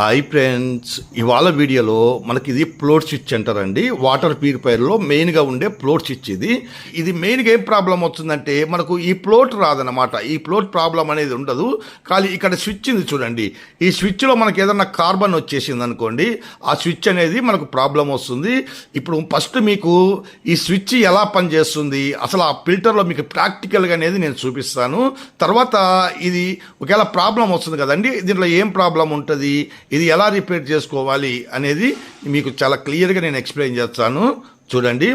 Hi friends ఇవాళ వీడియోలో మనకి ఇది ఫ్లోర్ స్విచ్ అంటారండి. వాటర్ ప్యూరిఫైర్లో మెయిన్గా ఉండే ఫ్లోర్ స్విచ్ ఇది. ఇది మెయిన్గా ఏం ప్రాబ్లం వస్తుందంటే మనకు ఈ ఫ్లోట్ రాదనమాట ఈ ఫ్లోట్ ప్రాబ్లం అనేది ఉండదు. కానీ ఇక్కడ స్విచ్ ఉంది చూడండి. ఈ స్విచ్లో మనకి ఏదన్నా కార్బన్ వచ్చేసింది అనుకోండి ఆ స్విచ్ అనేది మనకు ప్రాబ్లం వస్తుంది. ఇప్పుడు ఫస్ట్ మీకు ఈ స్విచ్ ఎలా పనిచేస్తుంది? అసలు ఆ ఫిల్టర్లో మీకు ప్రాక్టికల్గా అనేది నేను చూపిస్తాను. తర్వాత ఇది ఒకవేళ ప్రాబ్లం వస్తుంది కదండి దీంట్లో ఏం ప్రాబ్లం ఉంటుంది? ఇది ఎలా రిపేర్ చేసుకోవాలి అనేది మీకు చాలా క్లియర్గా నేను ఎక్స్ప్లెయిన్ చేస్తాను. చూడండి.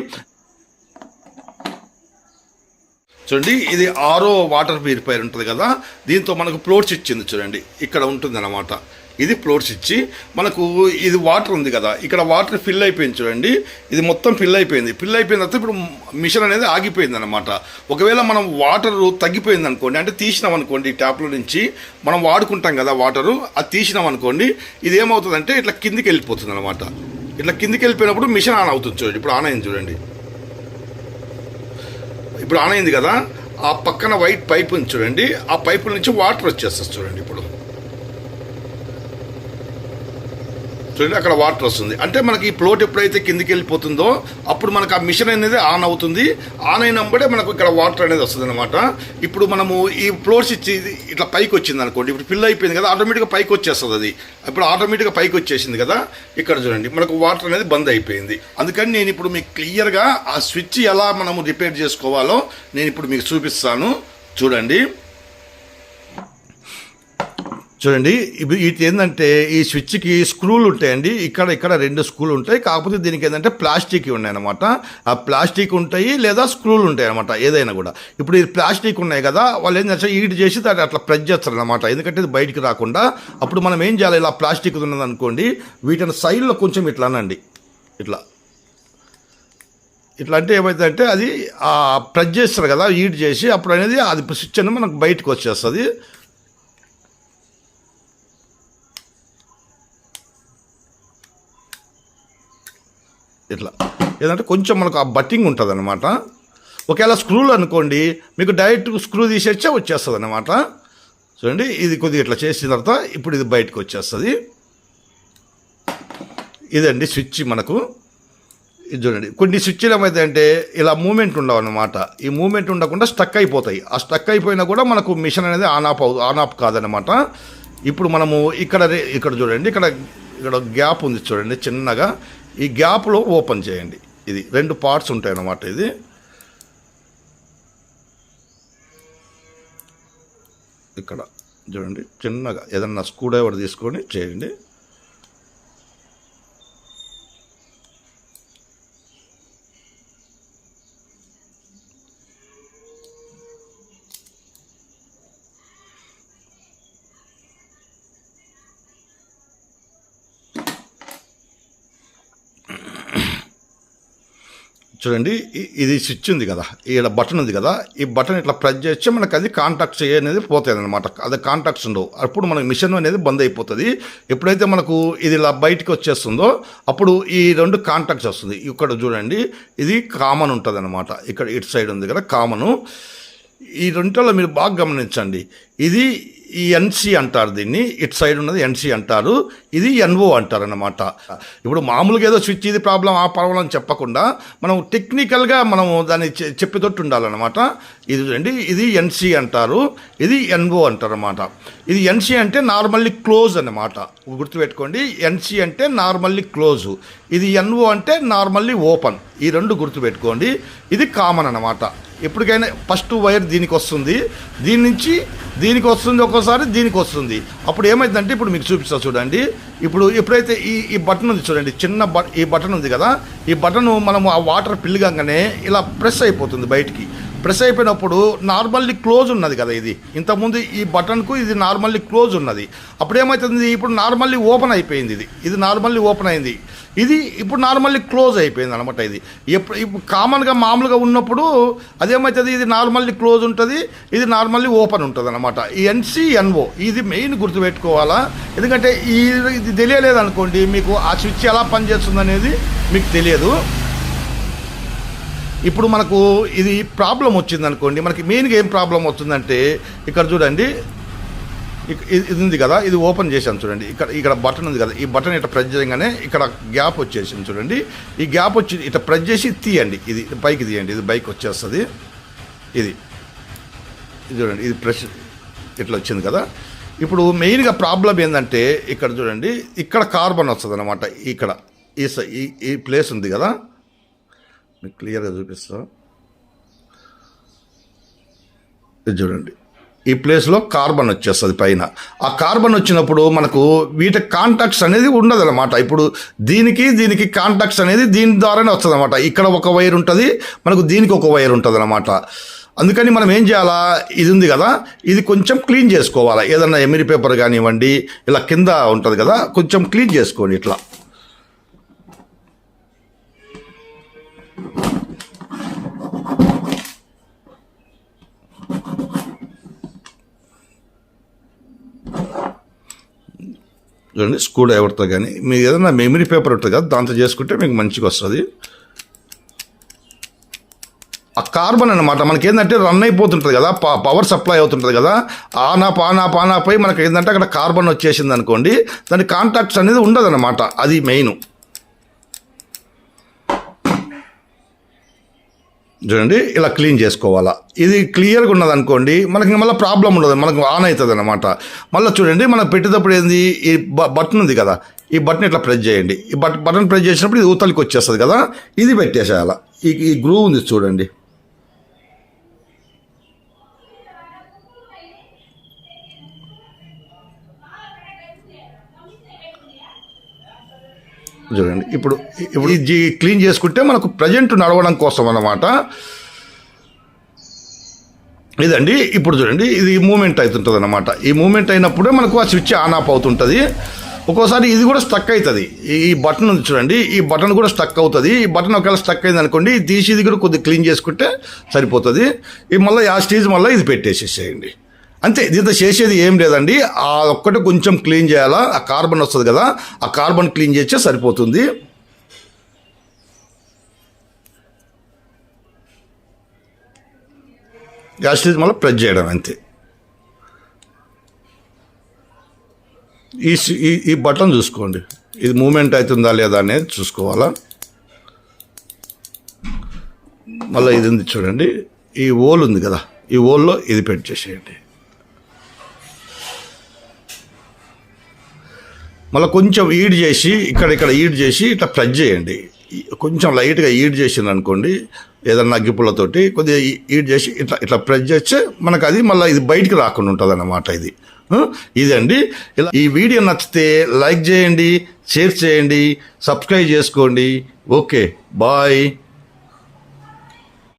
చూడండి ఇది ఆరో వాటర్ ప్యూరిఫైర్ ఉంటుంది కదా. దీంతో మనకు ఫ్లోట్స్ ఇచ్చింది చూడండి. ఇక్కడ ఉంటుంది ఇది ఫ్లోర్స్ ఇచ్చి మనకు ఇది వాటర్ ఉంది కదా ఇక్కడ వాటర్ ఫిల్ అయిపోయింది చూడండి. ఇది మొత్తం ఫిల్ అయిపోయింది. ఫిల్ అయిపోయిన తర్వాత ఇప్పుడు మిషన్ అనేది ఆగిపోయింది అనమాట ఒకవేళ మనం వాటర్ తగ్గిపోయింది అనుకోండి అంటే తీసినాం అనుకోండి ఈ ట్యాప్లో నుంచి మనం వాడుకుంటాం కదా వాటరు అది తీసినాం అనుకోండి ఇది ఏమవుతుందంటే ఇట్లా కిందికి వెళ్ళిపోతుంది అనమాట ఇట్లా కిందికి వెళ్ళిపోయినప్పుడు మిషన్ ఆన్ అవుతుంది చూడండి. ఇప్పుడు ఆన్ అయింది చూడండి. ఇప్పుడు ఆన్ అయింది కదా ఆ పక్కన వైట్ పైప్ ఉంది చూడండి. ఆ పైపు నుంచి వాటర్ వచ్చేస్తుంది చూడండి ఇప్పుడు. చూడండి అక్కడ వాటర్ వస్తుంది. అంటే మనకి ఈ ఫ్లోట్ ఎప్పుడైతే కిందికి వెళ్ళిపోతుందో అప్పుడు మనకు ఆ మిషన్ అనేది ఆన్ అవుతుంది. ఆన్ అయినప్పుడే మనకు ఇక్కడ వాటర్ అనేది వస్తుంది అనమాట ఇప్పుడు మనము ఈ ఫ్లోర్స్ ఇచ్చి ఇది ఇట్లా పైకి వచ్చింది అనుకోండి. ఇప్పుడు ఫిల్ అయిపోయింది కదా ఆటోమేటిక్గా పైకి వచ్చేస్తుంది అది. ఇప్పుడు ఆటోమేటిక్గా పైకి వచ్చేసింది కదా ఇక్కడ చూడండి మనకు వాటర్ అనేది బంద్ అయిపోయింది. అందుకని నేను ఇప్పుడు మీకు క్లియర్గా ఆ స్విచ్ ఎలా మనము రిపేర్ చేసుకోవాలో నేను ఇప్పుడు మీకు చూపిస్తాను. చూడండి. చూడండి ఇవి ఏంటంటే ఈ స్విచ్కి స్క్రూలు ఉంటాయండి. ఇక్కడ ఇక్కడ రెండు స్క్రూలు ఉంటాయి. కాకపోతే దీనికి ఏంటంటే ప్లాస్టిక్ ఉన్నాయి అనమాట ఆ ప్లాస్టిక్ ఉంటాయి లేదా స్క్రూలు ఉంటాయి అనమాట ఏదైనా కూడా. ఇప్పుడు ఇది ప్లాస్టిక్ ఉన్నాయి కదా వాళ్ళు ఏం చేస్తారు ఈడ్ చేసి దాన్ని అట్లా ప్రెస్ చేస్తారు అనమాట ఎందుకంటే ఇది బయటికి రాకుండా. అప్పుడు మనం ఏం చేయాలి? ఇలా ప్లాస్టిక్ ఉన్నది అనుకోండి వీటిని సైడ్లో కొంచెం ఇట్లా అనండి. ఇట్లా. ఇట్లా అంటే ఏమవుతుందంటే అది ప్రెస్ చేస్తారు కదా ఈడ్ చేసి అప్పుడు అనేది అది స్విచ్ అనేది మనకు బయటకు వచ్చేస్తుంది. ఇట్లా. ఏదంటే కొంచెం మనకు ఆ బట్టింగ్ ఉంటుంది అనమాట ఒకవేళ స్క్రూలు అనుకోండి మీకు డైరెక్ట్ స్క్రూ తీసేచ్చే వచ్చేస్తుంది అనమాట చూడండి ఇది కొద్దిగా ఇట్లా చేసిన తర్వాత ఇప్పుడు ఇది బయటకు వచ్చేస్తుంది. ఇదండి స్విచ్ మనకు. ఇది చూడండి కొన్ని స్విచ్లు ఏమైతే ఇలా మూమెంట్ ఉండవన్నమాట. ఈ మూమెంట్ ఉండకుండా స్టక్ అయిపోతాయి. ఆ స్టక్ అయిపోయినా కూడా మనకు మిషన్ అనేది ఆన్ ఆఫ్ అవు ఆన్ ఆఫ్ కాదనమాట ఇప్పుడు మనము ఇక్కడ రే- ఇక్కడ చూడండి ఇక్కడ ఇక్కడ గ్యాప్ ఉంది చూడండి చిన్నగా. ఈ గ్యాప్లో ఓపెన్ చేయండి. ఇది రెండు పార్ట్స్ ఉంటాయి అన్నమాట ఇది. ఇక్కడ చూడండి చిన్నగా ఏదన్నా స్క్రూ డ్రైవర్ తీసుకొని చేయండి. చూడండి ఇది స్విచ్ ఉంది కదా ఇక్కడ బటన్ ఉంది కదా ఈ బటన్ ఇట్లా ప్రెస్ చేస్తే మనకు అది కాంటాక్ట్స్ అనేది పోతుంది అనమాట అది కాంటాక్ట్స్ ఉండవు. అప్పుడు మనకి మిషన్ అనేది బంద్ అయిపోతుంది. ఎప్పుడైతే మనకు ఇది ఇలా బయటికి వచ్చేస్తుందో అప్పుడు ఈ రెండు కాంటాక్ట్స్ వస్తుంది. ఇక్కడ చూడండి ఇది కామన్ ఉంటుంది అనమాట ఇక్కడ ఇటు సైడ్ ఉంది కదా కామను ఈ రెంటిలో మీరు బాగా గమనించండి. ఇది ఈ ఎన్సి అంటారు దీన్ని. ఇట్ సైడ్ ఉన్నది ఎన్సి అంటారు. ఇది ఎన్ఓ అంటారు అనమాట ఇప్పుడు మామూలుగా ఏదో స్విచ్ ఇది ప్రాబ్లం ఆ ప్రాబ్లం అని చెప్పకుండా మనం టెక్నికల్గా మనం దాన్ని చె- చెప్పేటట్టు ఉండాలన్నమాట. ఇది చూడండి ఇది ఎన్సి అంటారు. ఇది ఎన్ఓ అంటారు అనమాట ఇది ఎన్సి అంటే నార్మల్లీ క్లోజ్ అన్నమాట. గుర్తుపెట్టుకోండి ఎన్సి అంటే నార్మల్లీ క్లోజ్. ఇది ఎన్ఓ అంటే నార్మల్లీ ఓపెన్. ఈ రెండు గుర్తుపెట్టుకోండి. ఇది కామన్ అన్నమాట. ఎప్పటికైనా ఫస్ట్ వైర్ దీనికి వస్తుంది. దీని నుంచి దీనికి వస్తుంది ఒక్కోసారి దీనికి వస్తుంది. అప్పుడు ఏమైందంటే ఇప్పుడు మీకు చూపిస్తా చూడండి. ఇప్పుడు ఎప్పుడైతే ఈ ఈ బటన్ ఉంది చూడండి చిన్న బ ఈ బటన్ ఉంది కదా. ఈ బటన్ మనము ఆ వాటర్ పిల్లగానే ఇలా ప్రెస్ అయిపోతుంది బయటికి. ప్రెస్ అయిపోయినప్పుడు నార్మల్లీ క్లోజ్ ఉన్నది కదా ఇది. ఇంతకుముందు ఈ బటన్కు ఇది నార్మల్లీ క్లోజ్ ఉన్నది. అప్పుడు ఏమవుతుంది ఇప్పుడు నార్మల్లీ ఓపెన్ అయిపోయింది ఇది. ఇది నార్మల్లీ ఓపెన్ అయింది. ఇది ఇప్పుడు నార్మల్లీ క్లోజ్ అయిపోయింది అనమాట ఇది. ఎప్పుడు ఇప్పుడు కామన్గా మామూలుగా ఉన్నప్పుడు అదేమవుతుంది ఇది నార్మల్లీ క్లోజ్ ఉంటుంది. ఇది నార్మల్లీ ఓపెన్ ఉంటుంది అనమాట ఈ ఎన్సిఎన్ఓ ఇది మెయిన్ గుర్తుపెట్టుకోవాలా? ఎందుకంటే ఈ ఇది తెలియలేదు అనుకోండి మీకు ఆ స్విచ్ ఎలా పనిచేస్తుంది అనేది మీకు తెలియదు. ఇప్పుడు మనకు ఇది ప్రాబ్లం వచ్చింది అనుకోండి మనకి మెయిన్గా ఏం ప్రాబ్లం వస్తుందంటే ఇక్కడ చూడండి ఇది ఇది ఉంది కదా ఇది ఓపెన్ చేశాను చూడండి ఇక్కడ ఇక్కడ బటన్ ఉంది కదా ఈ బటన్ ఇట్లా ప్రెస్ చేయగానే ఇక్కడ గ్యాప్ వచ్చేసింది చూడండి ఈ గ్యాప్ వచ్చి ఇట్లా ప్రెస్ చేసి తీయండి ఇది పైకి తీయండి ఇది బైక్ వచ్చేస్తుంది ఇది. ఇది చూడండి ఇది ప్రెస్ ఇట్లా వచ్చింది కదా. ఇప్పుడు మెయిన్గా ప్రాబ్లం ఏంటంటే ఇక్కడ చూడండి ఇక్కడ కార్బన్ వస్తుంది అనమాట ఇక్కడ ఈ ఈ ఈ ప్లేస్ ఉంది కదా మీకు క్లియర్గా చూపిస్తా. ఇది చూడండి. ఈ ప్లేస్లో కార్బన్ వచ్చేస్తుంది పైన. ఆ కార్బన్ వచ్చినప్పుడు మనకు వీటి కాంటాక్ట్స్ అనేది ఉండదు అనమాట ఇప్పుడు దీనికి దీనికి కాంటాక్ట్స్ అనేది దీని ద్వారానే వస్తుంది అనమాట ఇక్కడ ఒక వైర్ ఉంటుంది మనకు దీనికి ఒక వైర్ ఉంటుంది అనమాట అందుకని మనం ఏం చేయాలా? ఇది ఉంది కదా ఇది కొంచెం క్లీన్ చేసుకోవాలా? ఏదన్నా ఎమిరి పేపర్ కానివ్వండి ఇలా కింద ఉంటుంది కదా కొంచెం క్లీన్ చేసుకోండి ఇట్లా. చూడండి స్క్రూ డ్రైవర్తో కానీ మీకు ఏదైనా మెమరీ పేపర్ ఉంటుంది కదా దాంతో చేసుకుంటే మీకు మంచిగా వస్తుంది. ఆ కార్బన్ అనమాట మనకి ఏంటంటే రన్ అయిపోతుంటుంది కదా ప- పవర్ సప్లై అవుతుంటుంది కదా ఆనా పానా పానా పై అయి మనకి ఏంటంటే అక్కడ కార్బన్ వచ్చేసింది అనుకోండి దాని కాంటాక్ట్స్ అనేది ఉండదన్నమాట అది మెయిన్ చూడండి ఇలా క్లీన్ చేసుకోవాలా. ఇది క్లియర్గా ఉన్నది అనుకోండి మనకి మళ్ళీ ప్రాబ్లం ఉండదు మనకు ఆన్ అవుతుంది అనమాట మళ్ళీ చూడండి మనం పెట్టేటప్పుడు ఏంది ఈ బ- బటన్ ఉంది కదా ఈ బటన్ ఇట్లా ప్రెస్ చేయండి. ఈ బట్ బటన్ ప్రెస్ చేసినప్పుడు ఇది ఊతలికి వచ్చేస్తుంది కదా ఇది పెట్టేసేయాల. ఈ ఈ గ్రూ ఉంది చూడండి. చూడండి. ఇప్పుడు ఇప్పుడు ఇది క్లీన్ చేసుకుంటే మనకు ప్రజెంట్ నడవడం కోసం అన్నమాట. ఇదండి ఇప్పుడు చూడండి ఇది మూమెంట్ అవుతుంటుంది అనమాట ఈ మూమెంట్ అయినప్పుడే మనకు ఆ స్విచ్ ఆన్ ఆఫ్ అవుతుంటుంది. ఒక్కోసారి ఇది కూడా స్టక్ అవుతుంది. ఈ బటన్ ఉంది చూడండి ఈ బటన్ కూడా స్టక్ అవుతుంది. ఈ బటన్ ఒకవేళ స్టక్ అయింది అనుకోండి తీసి ఇది కూడా కొద్దిగా క్లీన్ చేసుకుంటే సరిపోతుంది. ఈ మళ్ళీ ఆ స్టేజ్ మళ్ళీ ఇది పెట్టేసేసేయండి. అంతే దీంతో చేసేది ఏం లేదండి. ఆ ఒక్కటి కొంచెం క్లీన్ చేయాలా? ఆ కార్బన్ వస్తుంది కదా ఆ కార్బన్ క్లీన్ చేస్తే సరిపోతుంది. గ్యాస్ స్టేజ్ మళ్ళీ ప్రెస్ చేయడం అంతే. ఈ ఈ ఈ బటన్ చూసుకోండి. ఇది మూమెంట్ అవుతుందా లేదా అనేది చూసుకోవాలా? మళ్ళీ ఇది ఉంది చూడండి. ఈ ఓల్ ఉంది కదా ఈ ఓల్లో ఇది పెట్టి చేసేయండి. మళ్ళీ కొంచెం ఈడ్ చేసి ఇక్కడ ఇక్కడ ఈడ్ చేసి ఇట్లా ప్రెస్ చేయండి. కొంచెం లైట్గా ఈడ్ చేసింది అనుకోండి ఏదన్నా అగ్గిపుల్లతోటి కొద్దిగా ఈడ్ చేసి ఇట్లా ఇట్లా ప్రెస్ చేస్తే మనకు అది మళ్ళీ ఇది బయటికి రాకుండా ఉంటుంది అన్నమాట ఇది ఇదండి. ఇలా ఈ వీడియో నచ్చితే లైక్ చేయండి షేర్ చేయండి సబ్స్క్రైబ్ చేసుకోండి. Okay bye.